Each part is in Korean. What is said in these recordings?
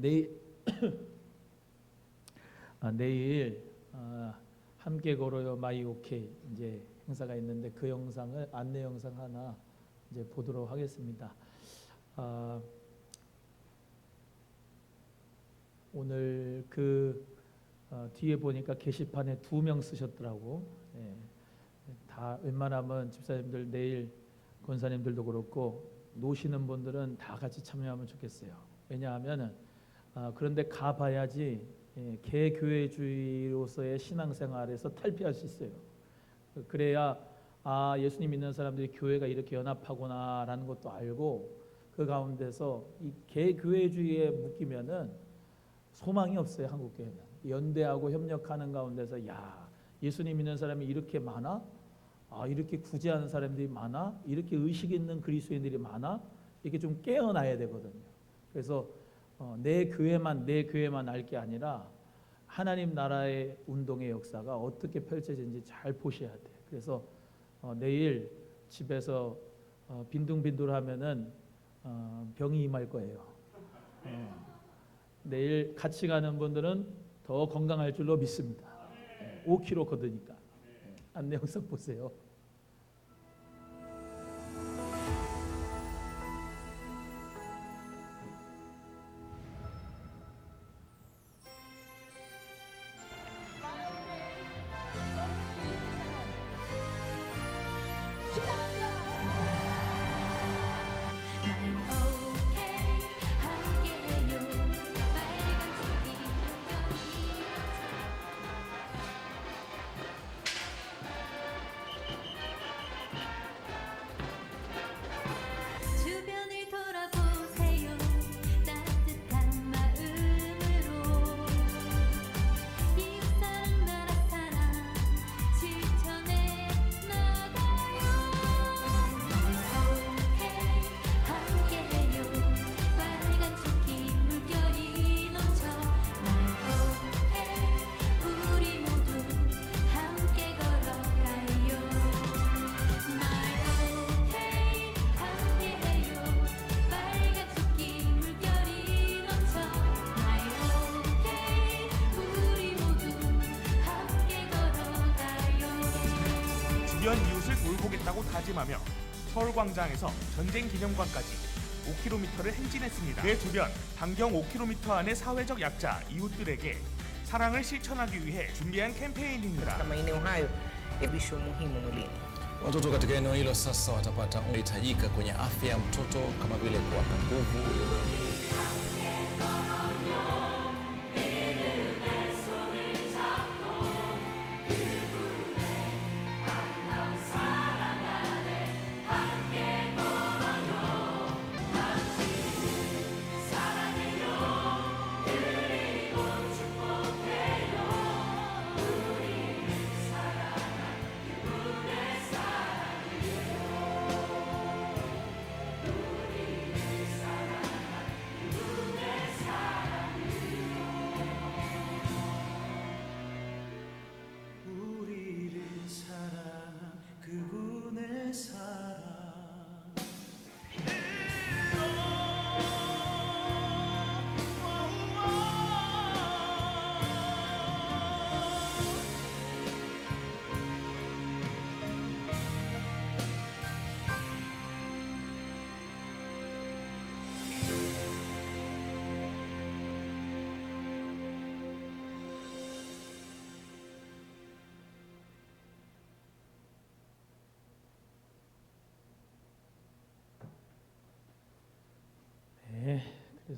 내일 아, 내일 아, 함께 걸어요 마이 오케이 이제 행사가 있는데 그 영상을 안내 영상 하나 이제 보도록 하겠습니다. 아, 오늘 그 어, 뒤에 보니까 게시판에 두 명 쓰셨더라고. 예. 다 웬만하면 집사님들 내일 권사님들도 그렇고 노시는 분들은 다 같이 참여하면 좋겠어요. 왜냐하면은 아, 그런데 가봐야지 예, 개교회주의로서의 신앙생활에서 탈피할 수 있어요. 그래야 아 예수님 믿는 사람들이 교회가 이렇게 연합하구나라는 것도 알고 그 가운데서 이 개교회주의에 묶이면은 소망이 없어요 한국 교회는 연대하고 협력하는 가운데서 야 예수님 믿는 사람이 이렇게 많아 아 이렇게 구제하는 사람들이 많아 이렇게 의식 있는 그리스도인들이 많아 이렇게 좀 깨어나야 되거든요. 그래서 어, 내 교회만 내 교회만 알 게 아니라 하나님 나라의 운동의 역사가 어떻게 펼쳐지는지 잘 보셔야 돼. 그래서 어, 내일 집에서 어, 빈둥빈둥하면은 어, 병이 임할 거예요. 어, 내일 같이 가는 분들은 더 건강할 줄로 믿습니다. 5kg 걷으니까 예, 안내 영상 보세요. 다짐하며 서울광장에서 전쟁 기념관까지 5km를 행진했습니다. 그 주변 반경 5km 안의 sawe적 약자 i웃들에게 사랑을 실천하기 위해 준비한 캠페인입니다. maeneo hayo ya visho muhimu mwilini. Watoto katika eneo hilo sasa watapata unahitajika kwenye afya ya mtoto kama vile kuwapa nguvu,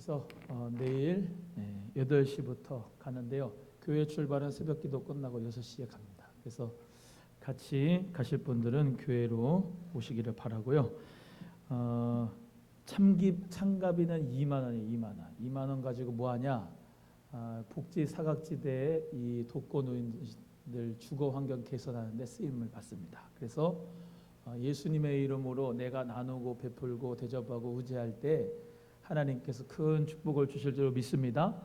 그래서 어, 내일 네, 8시부터 가는데요. 교회 출발은 새벽 기도 끝나고 6시에 갑니다. 그래서 같이 가실 분들은 교회로 오시기를 바라고요. 어, 참기 참가비는 2만 원이에요. 2만 원. 2만 원 가지고 뭐 하냐? 아, 복지 사각지대에 이 독거 노인들 주거 환경 개선하는데 쓰임을 받습니다. 그래서 어, 예수님의 이름으로 내가 나누고 베풀고 대접하고 우제할 때 하나님께서 큰 축복을 주실 줄 믿습니다.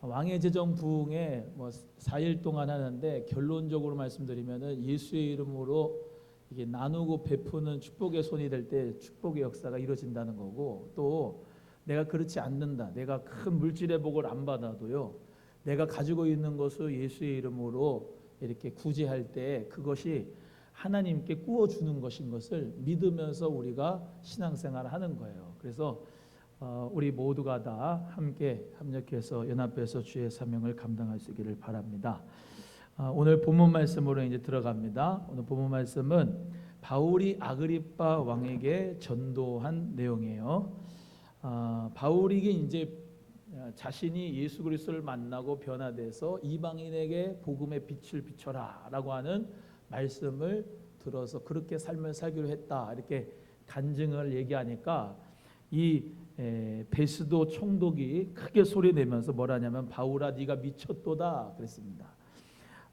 왕의 제정 부흥에 뭐 4일 동안 하는데 결론적으로 말씀드리면은 예수의 이름으로 이게 나누고 베푸는 축복의 손이 될 때 축복의 역사가 이루어진다는 거고 또 내가 그렇지 않는다. 내가 큰 물질의 복을 안 받아도요. 내가 가지고 있는 것을 예수의 이름으로 이렇게 구제할 때 그것이 하나님께 구워 주는 것인 것을 믿으면서 우리가 신앙생활을 하는 거예요. 그래서 어, 우리 모두가 다 함께 합력해서 연합해서 주의 사명을 감당할 수 있기를 바랍니다. 아, 오늘 본문 말씀으로 이제 들어갑니다. 오늘 본문 말씀은 바울이 아그리파 왕에게 전도한 내용이에요. 아, 바울이 이제 자신이 예수 그리스도를 만나고 변화돼서 이방인에게 복음의 빛을 비춰라라고 하는 말씀을 들어서 그렇게 삶을 살기로 했다 이렇게 간증을 얘기하니까 이 에, 베스도 총독이 크게 소리 내면서 뭐라냐면 바울아 네가 미쳤도다 그랬습니다.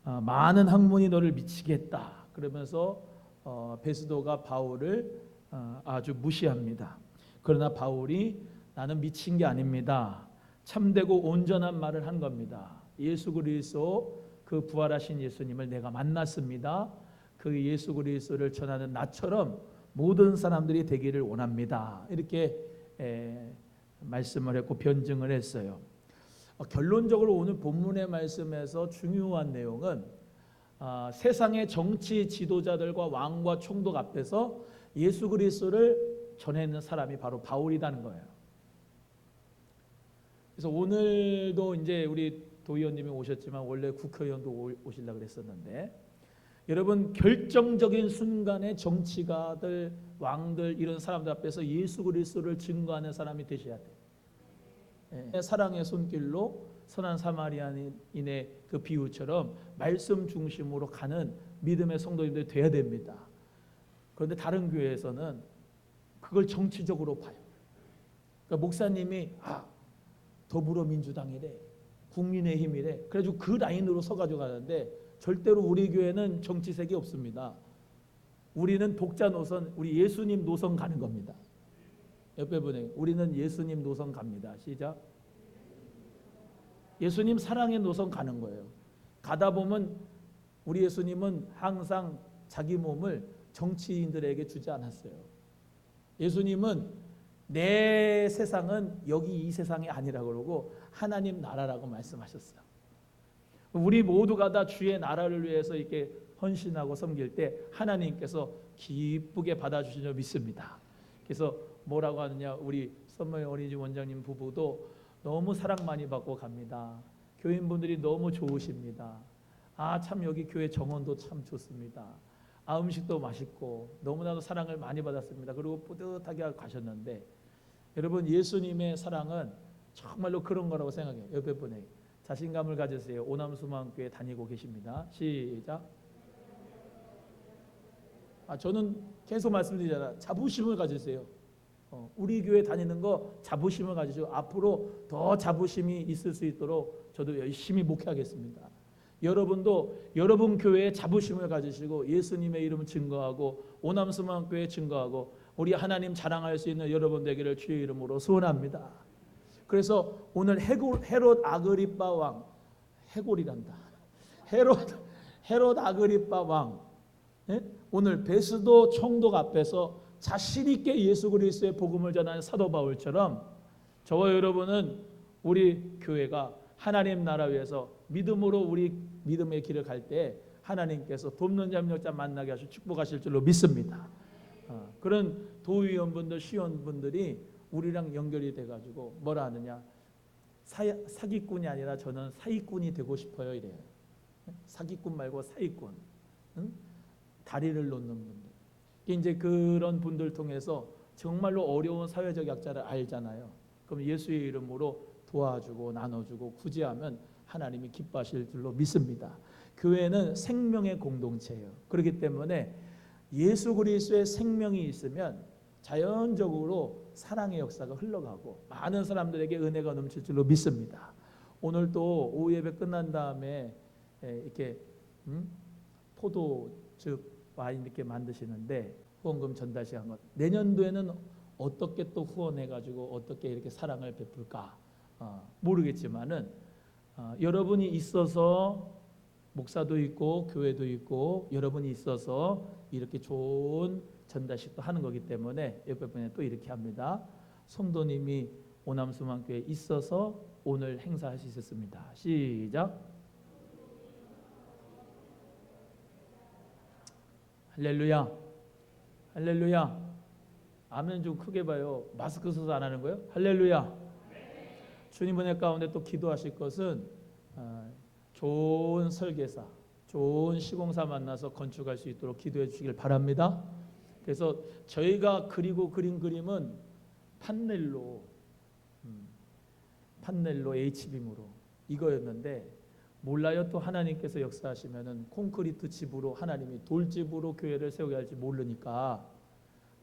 아, 많은 학문이 너를 미치겠다 그러면서 어, 베스도가 바울을 어, 아주 무시합니다. 그러나 바울이 나는 미친 게 아닙니다. 참되고 온전한 말을 한 겁니다. 예수 그리스도 그 부활하신 예수님을 내가 만났습니다. 그 예수 그리스도를 전하는 나처럼 모든 사람들이 되기를 원합니다. 이렇게 에, 말씀을 했고 변증을 했어요. 어, 결론적으로 오늘 본문의 말씀에서 중요한 내용은 아, 세상의 정치 지도자들과 왕과 총독 앞에서 예수 그리스도를 전해는 사람이 바로 바울이라는 거예요. 그래서 오늘도 이제 우리 도의원님이 오셨지만 원래 국회의원도 오- 오시려고 그랬었는데 여러분 결정적인 순간에 정치가들 왕들 이런 사람들 앞에서 예수 그리스도를 증거하는 사람이 되셔야 돼요. 예, 사랑의 손길로 선한 사마리아인의 그 비유처럼 말씀 중심으로 가는 믿음의 성도님들이 돼야 됩니다. 그런데 다른 교회에서는 그걸 정치적으로 봐요. 그러니까 목사님이 아 더불어민주당이래, 국민의힘이래. 그래가지고 그 라인으로 서가지고 가는데 절대로 우리 교회는 정치색이 없습니다. 우리는 독자 노선, 우리 예수님 노선 가는 겁니다. 옆에 분에 우리는 예수님 노선 갑니다. 시작. 예수님 사랑의 노선 가는 거예요. 가다 보면 우리 예수님은 항상 자기 몸을 정치인들에게 주지 않았어요. 예수님은 내 세상은 여기 이 세상이 아니라 그러고 하나님 나라라고 말씀하셨어요. 우리 모두가 다 주의 나라를 위해서 이렇게 헌신하고 섬길 때 하나님께서 기쁘게 받아주신 줄 믿습니다. 그래서 뭐라고 하느냐 우리 선물 어린이집 원장님 부부도 너무 사랑 많이 받고 갑니다. 교인분들이 너무 좋으십니다. 아 참 여기 교회 정원도 참 좋습니다. 아 음식도 맛있고 너무나도 사랑을 많이 받았습니다. 그리고 뿌듯하게 가셨는데 여러분 예수님의 사랑은 정말로 그런 거라고 생각해요. 옆에 분에게 자신감을 가지세요. 오남수만교회 다니고 계십니다. 시작. 아 저는 계속 말씀드리잖아. 자부심을 가지세요. 어, 우리 교회 다니는 거 자부심을 가지시고 앞으로 더 자부심이 있을 수 있도록 저도 열심히 목회하겠습니다. 여러분도 여러분 교회에 자부심을 가지시고 예수님의 이름을 증거하고 오남수만 교회 증거하고 우리 하나님 자랑할 수 있는 여러분 되기를 주의 이름으로 소원합니다. 그래서 오늘 헤롯 아그리빠 왕 해골이란다. 헤롯 헤롯 아그리빠 왕 예? 오늘 베스도 총독 앞에서 자신 있게 예수 그리스도의 복음을 전하는 사도 바울처럼 저와 여러분은 우리 교회가 하나님 나라 위해서 믿음으로 우리 믿음의 길을 갈 때 하나님께서 돕는 자명자 만나게 하시고 축복하실 줄로 믿습니다. 어, 그런 도의원분들 시원분들이 우리랑 연결이 돼가지고 뭐라 하느냐 사, 사기꾼이 아니라 저는 사기꾼이 되고 싶어요 이래요. 사기꾼 말고 사기꾼. 응? 다리를 놓는 분들. 이제 그런 분들 통해서 정말로 어려운 사회적 약자를 알잖아요. 그럼 예수의 이름으로 도와주고 나눠주고 구제하면 하나님이 기뻐하실 줄로 믿습니다. 교회는 생명의 공동체예요. 그렇기 때문에 예수 그리스도의 생명이 있으면 자연적으로 사랑의 역사가 흘러가고 많은 사람들에게 은혜가 넘칠 줄로 믿습니다. 오늘 또 오후 예배 끝난 다음에 에, 이렇게 음? 포도즙 와인 이렇게 만드시는데 후원금 전달 시간 것 내년도에는 어떻게 또 후원해 가지고 어떻게 이렇게 사랑을 베풀까 어, 모르겠지만은 어, 여러분이 있어서 목사도 있고 교회도 있고 여러분이 있어서 이렇게 좋은 전달식도 하는 거기 때문에 옆에 분에 또 이렇게 합니다. 성도님이 오남수만교에 있어서 오늘 행사할 수 있었습니다. 시작. 할렐루야. 할렐루야. 아멘 좀 크게 봐요. 마스크 써서 안 하는 거예요? 할렐루야. 주님 은혜 가운데 또 기도하실 것은 아, 좋은 설계사, 좋은 시공사 만나서 건축할 수 있도록 기도해 주시길 바랍니다. 그래서 저희가 그리고 그린 그림은 판넬로 음, 판넬로 H빔으로 이거였는데 몰라요 또 하나님께서 역사하시면은 콘크리트 집으로 하나님이 돌집으로 교회를 세우게 할지 모르니까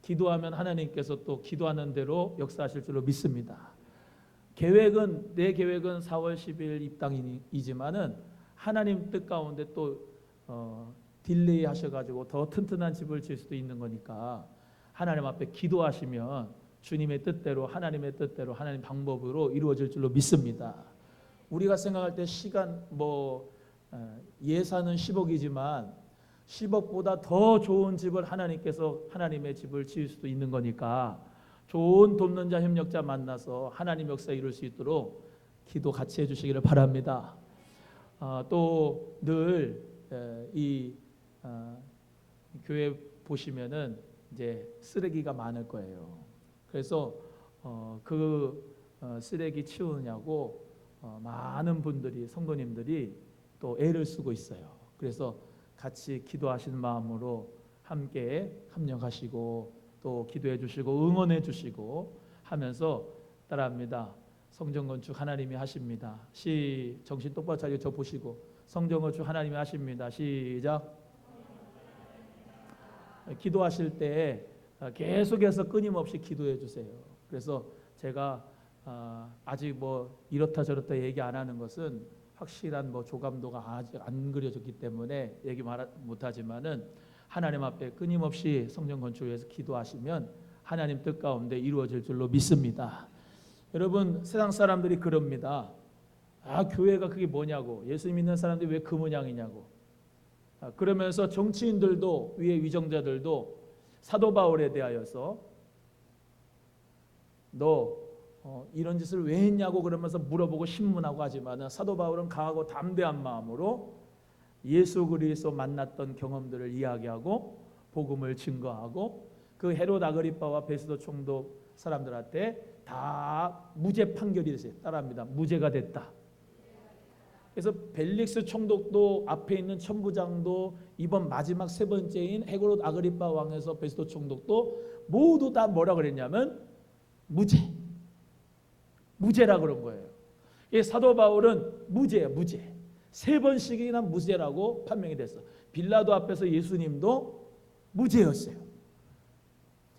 기도하면 하나님께서 또 기도하는 대로 역사하실 줄로 믿습니다. 계획은 내 계획은 4월 10일 입당이지만은 하나님 뜻 가운데 또 어, 딜레이 하셔가지고 더 튼튼한 집을 지을 수도 있는 거니까 하나님 앞에 기도하시면 주님의 뜻대로 하나님의 뜻대로 하나님 방법으로 이루어질 줄로 믿습니다. 우리가 생각할 때 시간 뭐 어, 예산은 10억이지만 10억보다 더 좋은 집을 하나님께서 하나님의 집을 지을 수도 있는 거니까 좋은 돕는 자 협력자 만나서 하나님 역사 이룰 수 있도록 기도 같이 해주시기를 바랍니다. 아, 또늘이 아, 교회 보시면은 이제 쓰레기가 많을 거예요. 그래서 어, 그 어, 쓰레기 치우느냐고 어, 많은 분들이 성도님들이 또 애를 쓰고 있어요. 그래서 같이 기도하시는 마음으로 함께 합력하시고 또 기도해 주시고 응원해 주시고 하면서 따라합니다. 성전 건축 하나님이 하십니다. 시 정신 똑바로 차리고 저 보시고 성전 건축 하나님이 하십니다. 시작. 기도하실 때 계속해서 끊임없이 기도해 주세요. 그래서 제가 아, 아직 뭐 이렇다 저렇다 얘기 안 하는 것은 확실한 뭐 조감도가 아직 안 그려졌기 때문에 얘기 말 못하지만은 하나님 앞에 끊임없이 성전 건축을 위해서 기도하시면 하나님 뜻 가운데 이루어질 줄로 믿습니다. 여러분 세상 사람들이 그럽니다. 아 교회가 그게 뭐냐고 예수 믿는 사람들이 왜 그 모양이냐고 아, 그러면서 정치인들도 위에 위정자들도 사도 바울에 대하여서 너 어, 이런 짓을 왜 했냐고 그러면서 물어보고 신문하고 하지만 사도 바울은 강하고 담대한 마음으로 예수 그리스도 만났던 경험들을 이야기하고 복음을 증거하고 그 헤롯 아그리파와 베스도 총독 사람들한테 다 무죄 판결이 됐어요. 따라합니다. 무죄가 됐다. 그래서 벨릭스 총독도 앞에 있는 천부장도 이번 마지막 세 번째인 헤롯 아그리파 왕에서 베스도 총독도 모두 다 뭐라 그랬냐면 무죄. 무죄라 그런 거예요. 이 사도 바울은 무죄예요, 무죄. 세 번씩이나 무죄라고 판명이 됐어. 빌라도 앞에서 예수님도 무죄였어요.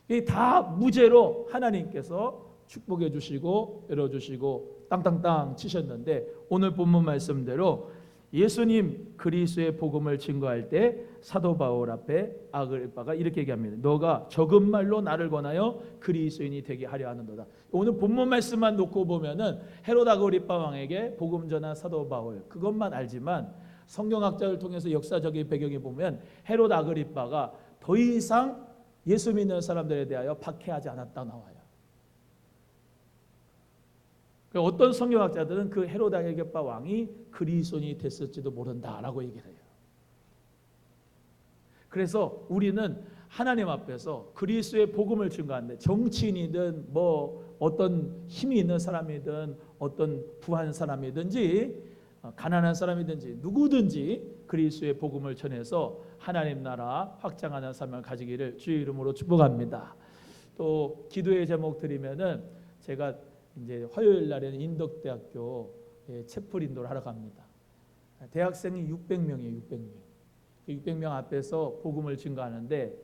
이다 무죄로 하나님께서 축복해 주시고 열어 주시고 땅땅땅 치셨는데 오늘 본문 말씀대로 예수님 그리스도의 복음을 증거할 때 사도 바울 앞에 아그리파가 이렇게 얘기합니다. 너가 적은 말로 나를 권하여 그리스도인이 되게 하려 하는도다. 오늘 본문 말씀만 놓고 보면은 헤롯 아그리파 왕에게 복음 전한 사도 바울 그것만 알지만 성경학자를 통해서 역사적인 배경에 보면 헤롯 아그리파가 더 이상 예수 믿는 사람들에 대하여 박해하지 않았다 나와요. 그 어떤 성경학자들은 그 헤롯 아그리파 왕이 그리스도인이 됐을지도 모른다라고 얘기를 해요. 그래서 우리는 하나님 앞에서 그리스도의 복음을 증거하는데 정치인이든 뭐 어떤 힘이 있는 사람이든 어떤 부한 사람이든지 어, 가난한 사람이든지 누구든지 그리스도의 복음을 전해서 하나님 나라 확장하는 삶을 가지기를 주의 이름으로 축복합니다. 또 기도의 제목 드리면은 제가 이제 화요일 날에는 인덕대학교 채플 인도를 하러 갑니다. 대학생이 600명이에요, 600명. 600명 앞에서 복음을 증거하는데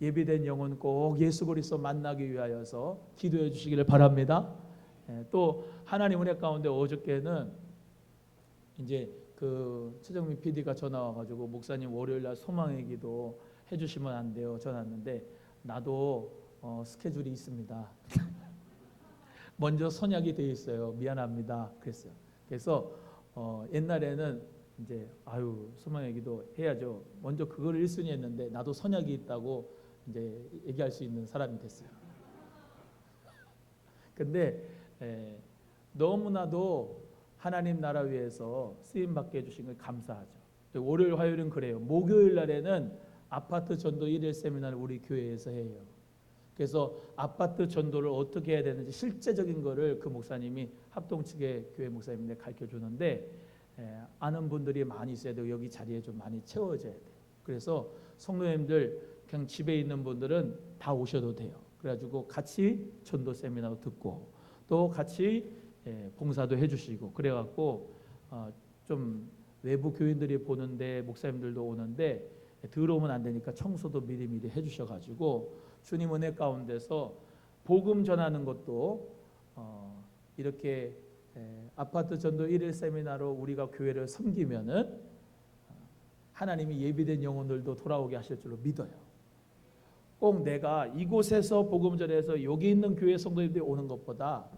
예비된 영혼 꼭 예수 그리스도 만나기 위하여서 기도해 주시기를 바랍니다. 예, 또 하나님 은혜 가운데 어저께는 이제 그 최정민 PD가 전화 와가지고 목사님 월요일 날 소망의 기도 해주시면 안 돼요. 전화 왔는데 나도 어, 스케줄이 있습니다. 먼저 선약이 돼 있어요. 미안합니다. 그랬어요. 그래서 어, 옛날에는 이제 아유 소망의 기도 해야죠. 먼저 그걸 1순위 했는데 나도 선약이 있다고 이제 얘기할 수 있는 사람이 됐어요. 근데 예, 너무나도 하나님 나라 위해서 쓰임 받게 해주신 걸 감사하죠. 월요일 화요일은 그래요. 목요일 날에는 아파트 전도 일일 세미나를 우리 교회에서 해요. 그래서 아파트 전도를 어떻게 해야 되는지 실제적인 거를 그 목사님이 합동 측의 교회 목사님인데 가르쳐 주는데 예, 아는 분들이 많이 있어야 되고 여기 자리에 좀 많이 채워져야 돼요. 그래서 성도님들 그냥 집에 있는 분들은 다 오셔도 돼요. 그래가지고 같이 전도 세미나도 듣고 또 같이 예, 봉사도 해주시고 그래갖고 어, 좀 외부 교인들이 보는데 목사님들도 오는데 들어오면 안 되니까 청소도 미리미리 해주셔가지고 주님 은혜 가운데서 복음 전하는 것도 어, 이렇게 에, 아파트 전도 일일 세미나로 우리가 교회를 섬기면은 어, 하나님이 예비된 영혼들도 돌아오게 하실 줄로 믿어요. 꼭 내가 이곳에서 복음 전해서 여기 있는 교회 성도님들이 오는 것보다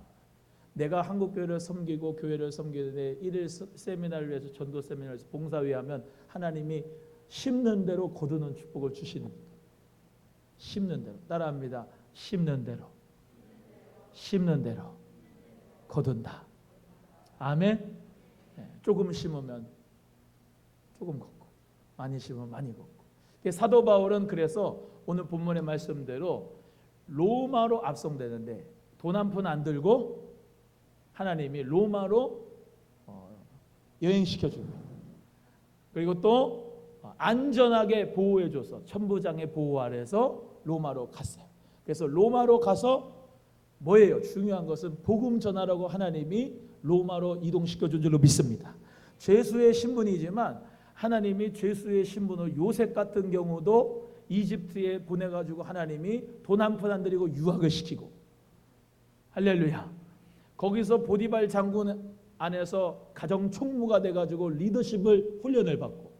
내가 한국 교회를 섬기고 교회를 섬기는데 일일 세- 세미나를 위해서 전도 세미나를 위해서 봉사위하면 하나님이 심는 대로 거두는 축복을 주시는. 심는 대로 따라합니다. 심는 대로 심는 대로 거둔다. 아멘. 네, 조금 심으면 조금 걷고 많이 심으면 많이 걷고. 사도 바울은 그래서 오늘 본문의 말씀대로 로마로 압송되는데 돈 한 푼 안 들고 하나님이 로마로 어, 여행시켜 주고 그리고 또 어, 안전하게 보호해 줘서 천부장의 보호 아래서 로마로 갔어요. 그래서 로마로 가서 뭐예요? 중요한 것은 복음 전하라고 하나님이 로마로 이동시켜 준 줄로 믿습니다. 죄수의 신분이지만 하나님이 죄수의 신분으로 요셉 같은 경우도 이집트에 보내 가지고 하나님이 돈 한 푼 안 들이고 유학을 시키고 할렐루야. 거기서 보디발 장군 안에서 가정 총무가 돼 가지고 리더십을 훈련을 받고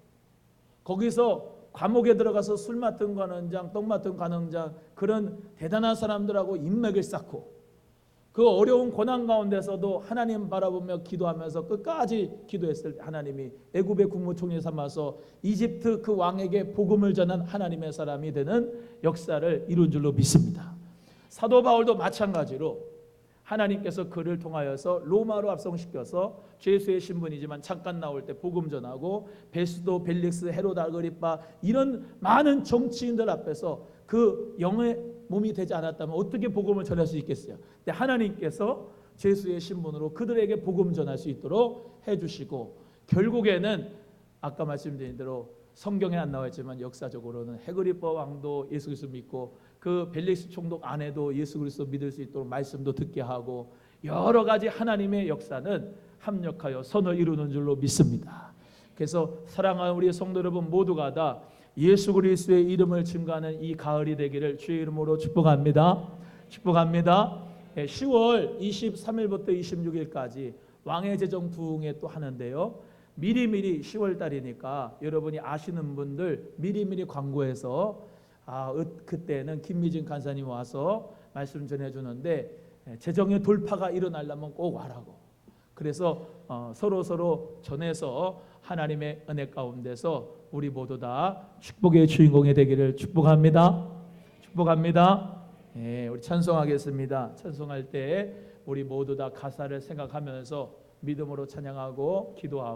거기서 감옥에 들어가서 술 맡은 관원장, 떡 맡은 관원장 그런 대단한 사람들하고 인맥을 쌓고 그 어려운 고난 가운데서도 하나님 바라보며 기도하면서 끝까지 기도했을 때 하나님이 애굽의 국무총리 삼아서 이집트 그 왕에게 복음을 전한 하나님의 사람이 되는 역사를 이룬 줄로 믿습니다. 사도 바울도 마찬가지로 하나님께서 그를 통하여서 로마로 압송시켜서 죄수의 신분이지만 잠깐 나올 때 복음 전하고 베스도 벨릭스 헤로드 아그리파 이런 많은 정치인들 앞에서 그 영의 몸이 되지 않았다면 어떻게 복음을 전할 수 있겠어요? 근데 하나님께서 죄수의 신분으로 그들에게 복음 전할 수 있도록 해 주시고 결국에는 아까 말씀드린 대로 성경에 안 나와 있지만 역사적으로는 헤그리퍼 왕도 예수 그리스도 믿고 그 벨릭스 총독 아내도 예수 그리스도 믿을 수 있도록 말씀도 듣게 하고 여러 가지 하나님의 역사는 합력하여 선을 이루는 줄로 믿습니다. 그래서 사랑하는 우리 성도 여러분 모두가 다 예수 그리스도의 이름을 증거하는 이 가을이 되기를 주의 이름으로 축복합니다. 축복합니다. 예, 10월 23일부터 26일까지 왕의 제정 부흥회 또 하는데요. 미리미리 10월 달이니까 여러분이 아시는 분들 미리미리 광고해서 아, 어, 그때는 김미진 간사님 와서 말씀 전해 주는데 예, 재정의 돌파가 일어나려면 꼭 와라고. 그래서 어, 서로 서로 전해서 하나님의 은혜 가운데서 우리 모두 다 축복의 주인공이 되기를 축복합니다. 축복합니다. 예, 우리 찬송하겠습니다. 찬송할 때 우리 모두 다 가사를 생각하면서 믿음으로 찬양하고 기도하고